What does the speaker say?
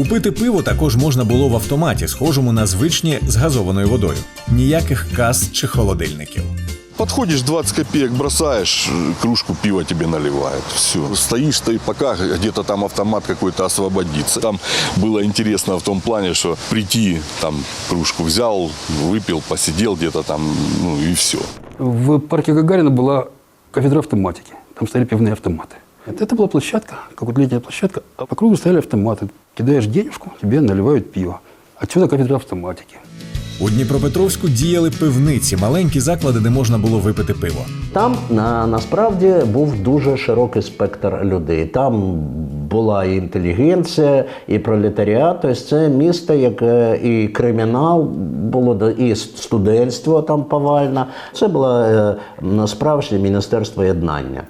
Купити пиво також можна було в автоматі, схожому на звичні з газованою водою. Ніяких кас чи холодильників. Подходишь, 20 копеек бросаешь, э, кружку пива тебе наливают. Все. Стоишь, ты пока где-то там автомат какой-то освободится. Там было интересно в том плане, что прийти, там кружку взял, выпил, посидел где-то там, ну и все. В парке Гагарина была кафедра автоматики. Там стояли пивные автоматы. Это, это была площадка, как вот летняя площадка. А по кругу стояли автоматы. Кидаешь денежку, тебе наливают пиво. Отсюда кафедра автоматики. У Дніпропетровську діяли пивниці, маленькі заклади, де можна було випити пиво. Там на, насправді був дуже широкий спектр людей. Там була і інтелігенція, і пролетаріат. Тобто це місто, яке і кримінал було да- і студентство там повальне. Це було е, справжнє міністерство єднання.